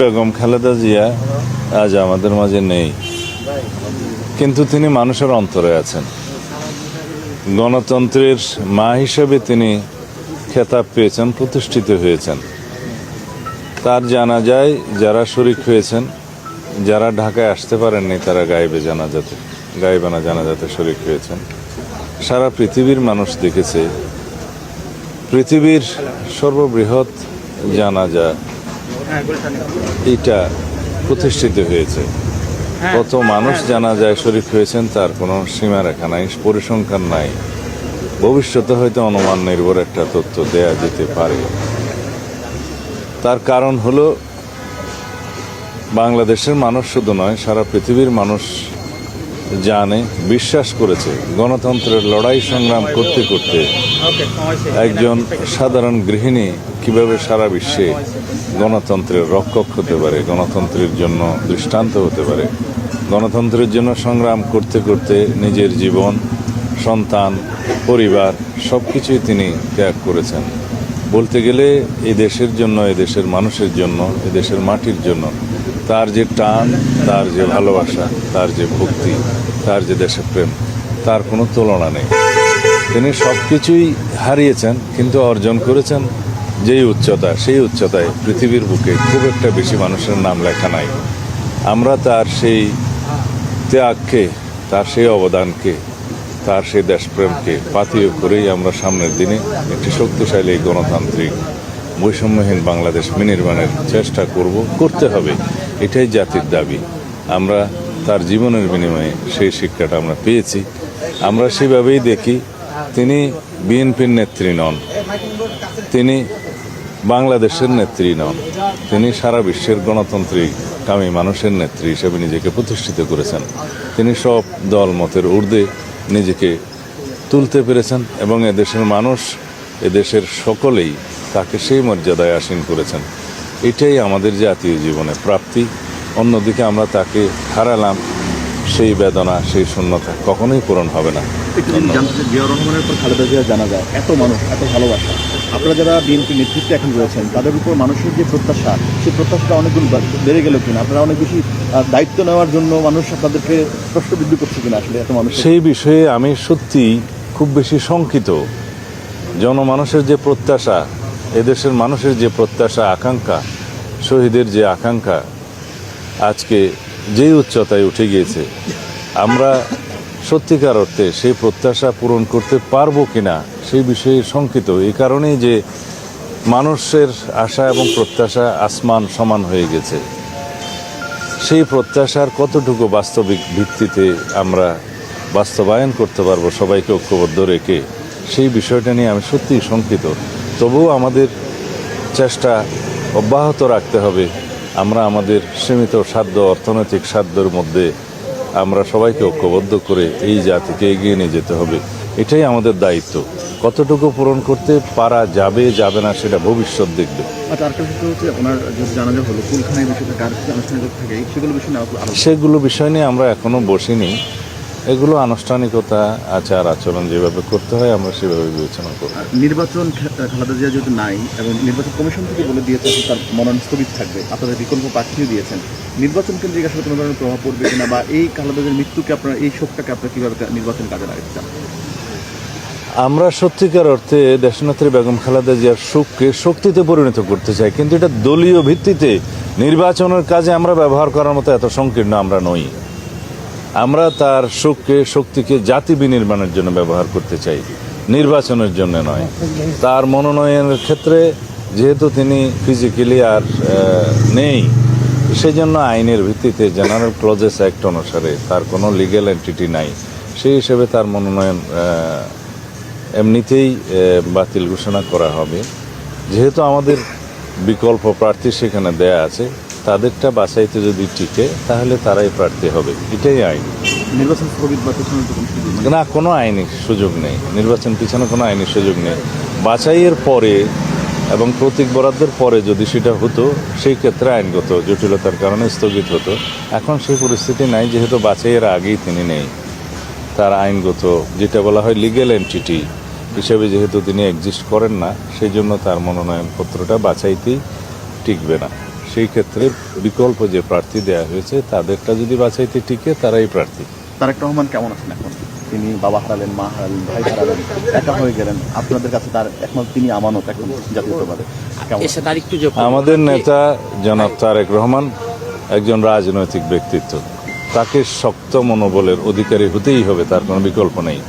বেগম খালেদা জিয়া আজ আমাদের মাঝে নেই। কিন্তু তিনি মানুষের অন্তরে আছেন। গণতন্ত্রের মা হিসেবে তিনি খেতাব পেয়েছেন, প্রতিষ্ঠিত হয়েছেন। তার জানা যায়, যারা শরিক হয়েছেন, যারা ঢাকায় আসতে পারেননি, তারা গায়েবে জানাজাতে, গায়েবানা জানাজাতে শরিক হয়েছেন। সারা পৃথিবীর মানুষ দেখেছে, পৃথিবীর সর্ববৃহৎ জানাজা এটা প্রতিষ্ঠিত হয়েছে। কত মানুষ জানা যায় শরিক হয়েছেন তার কোনো সীমারেখা নাই পরিসংখ্যান নাই। ভবিষ্যতে হয়তো অনুমান নির্ভর একটা তথ্য দেয়া যেতে পারে। তার কারণ হলো বাংলাদেশের মানুষ শুধু নয় সারা পৃথিবীর মানুষ জানে, বিশ্বাস করেছে। গণতন্ত্রের লড়াই সংগ্রাম করতে করতে একজন সাধারণ গৃহিণী কীভাবে সারা বিশ্বে গণতন্ত্রের রক্ষক হতে পারে, গণতন্ত্রের জন্য দৃষ্টান্ত হতে পারে? গণতন্ত্রের জন্য সংগ্রাম করতে করতে নিজের জীবন, সন্তান, পরিবার সব কিছুই তিনি ত্যাগ করেছেন। বলতে গেলে এই দেশের জন্য এই দেশের মানুষের জন্য এই দেশের মাটির জন্য তার যে টান, তার যে ভালোবাসা, তার যে ভক্তি, তার যে দেশপ্রেম তার কোনো তুলনা নেই। তিনি সব কিছুই হারিয়েছেন, কিন্তু অর্জন করেছেন যেই উচ্চতা, সেই উচ্চতায় পৃথিবীর বুকে খুব একটা বেশি মানুষের নাম লেখা নাই। আমরা তার সেই ত্যাগকে, তার সেই অবদানকে, তার সেই দেশপ্রেমকে পাথেয় করেই আমরা সামনের দিনে একটি শক্তিশালী গণতান্ত্রিক বৈষম্যহীন বাংলাদেশ বিনির্মাণের চেষ্টা করব, করতে হবে। এটাই জাতির দাবি। আমরা তার জীবনের বিনিময়ে সেই শিক্ষাটা আমরা পেয়েছি। আমরা সেভাবেই দেখি, তিনি বিএনপির নেত্রী নন, তিনি বাংলাদেশের নেত্রী নন, তিনি সারা বিশ্বের গণতান্ত্রিক কামী মানুষের নেত্রী হিসেবে নিজেকে প্রতিষ্ঠিত করেছেন। তিনি সব দল মতের ঊর্ধ্বে নিজেকে তুলতে পেরেছেন এবং এদেশের মানুষ, এদেশের সকলেই তাকে সেই মর্যাদায় আসীন করেছেন। এটাই আমাদের জাতীয় জীবনে প্রাপ্তি। অন্যদিকে আমরা তাকে হারালাম সেই বেদনা সেই শূন্যতা কখনোই পূরণ হবে না। রহমানের খালেদা জিয়া জানা যায় এত মানুষ এত ভালোবাসা। আপনারা যারা বিএনপি নেতৃত্বে এখন রয়েছেন তাদের উপর মানুষের যে প্রত্যাশা সেই প্রত্যাশাটা অনেকগুণ বা- বেড়ে গেল কিনা? আপনারা অনেক বেশি দায়িত্ব নেওয়ার জন্য মানুষ আপনাদেরকে প্রশ্নবিদ্ধ করছে কিনা আসলে এত মানুষ সেই বিষয়ে আমি সত্যি খুব বেশি শঙ্কিত। জনমানুষের যে প্রত্যাশা এদেশের মানুষের যে প্রত্যাশা, আকাঙ্ক্ষা, শহীদের যে আকাঙ্ক্ষা, আজকে যেই উচ্চতায় উঠে গিয়েছে, আমরা সত্যিকার অর্থে সেই প্রত্যাশা পূরণ করতে পারব কিনা সেই বিষয়ে শঙ্কিত। এই কারণেই যে মানুষের আশা এবং প্রত্যাশা আসমান সমান হয়ে গেছে। সেই প্রত্যাশার কতটুকু বাস্তবিক ভিত্তিতে আমরা বাস্তবায়ন করতে পারব সবাইকে ঐক্যবদ্ধ রেখে, সেই বিষয়টা নিয়ে আমি সত্যিই শঙ্কিত। তবুও আমাদের চেষ্টা অব্যাহত রাখতে হবে। আমরা আমাদের সীমিত সাধ্য অর্থনৈতিক সাধ্যের মধ্যে আমরা সবাইকে ঐক্যবদ্ধ করে এই জাতিকে এগিয়ে নিয়ে যেতে হবে। এটাই আমাদের দায়িত্ব। কতটুকু পূরণ করতে পারা যাবে যাবে না সেটা ভবিষ্যৎ দেখবে। আচ্ছা সেগুলো বিষয় নিয়ে আমরা এখনও বসিনি। এগুলো আনুষ্ঠানিকতা আচার আচরণ যেভাবে করতে হয় আমরা সেভাবে বিবেচনা করব নির্বাচন খালেদা জিয়া যেহেতু নাই এবং নির্বাচন কমিশন থেকে বলে দিয়েছে তার মনোনয়ন স্থগিত থাকবে আপনাদের বিকল্প প্রার্থীও দিয়েছেন। নির্বাচন কেন্দ্রিক আসলে কোনো ধরনের প্রভাব পড়বে কিনা বা এই খালেদা জিয়ার মৃত্যুকে আপনার এই শোকটাকে আপনারা কীভাবে নির্বাচন কাজে লাগাতে চান? আমরা সত্যিকার অর্থে দেশনেত্রী বেগম খালেদা জিয়ার সুখকে শক্তিতে পরিণত করতে চাই কিন্তু এটা দলীয় ভিত্তিতে নির্বাচনের কাজে আমরা ব্যবহার করার মতো এত সংকীর্ণ আমরা নই। আমরা তার সুখকে শক্তিকে জাতি বিনির্মাণের জন্য ব্যবহার করতে চাই, নির্বাচনের জন্য নয়। তার মনোনয়নের ক্ষেত্রে যেহেতু তিনি ফিজিক্যালি আর নেই, সেজন্য আইনের ভিত্তিতে জেনারেল ক্লজেস অ্যাক্ট অনুসারে তার কোনো লিগ্যাল এন্টিটি নাই। সেই হিসেবে তার মনোনয়ন এমনিতেই বাতিল ঘোষণা করা হবে। যেহেতু আমাদের বিকল্প প্রার্থী সেখানে দেয়া আছে তাদেরটা বাছাইতে যদি টিকে তাহলে তারাই প্রার্থী হবে। এটাই আইন। নির্বাচন স্থগিত বা পেছনের। না কোনো আইনি সুযোগ নেই। নির্বাচন পিছনে কোনো আইনি সুযোগ নেই। বাছাইয়ের পরে এবং প্রতীক বরাদ্দের পরে যদি সেটা হতো সেই ক্ষেত্রে আইনগত জটিলতার কারণে স্থগিত হতো। এখন সেই পরিস্থিতি নাই যেহেতু বাছাইয়ের আগেই তিনি নেই। তার আইনগত যেটা বলা হয় লিগ্যাল এন্টিটি হিসেবে যেহেতু তিনি এক্সিস্ট করেন না সেই জন্য তার মনোনয়নপত্রটা বাছাইতেই টিকবে না। সেই ক্ষেত্রে বিকল্প যে প্রার্থী দেয়া হয়েছে তাদেরটা যদি বাছাইতে টিকে তারাই প্রার্থী। তারেক রহমান কেমন আছেন এখন? তিনি বাবা হারালেন মা হারালেন ভাই হারালেন একা হয়ে গেলেন। আপনাদের কাছে তার একমাত্র তিনি আমানত এখন জাতীয়তাবাদে। আমাদের নেতা জনাব তারেক রহমান একজন রাজনৈতিক ব্যক্তিত্ব। তাকে শক্ত মনোবলের অধিকারী হতেই হবে তার কোনো বিকল্প নেই।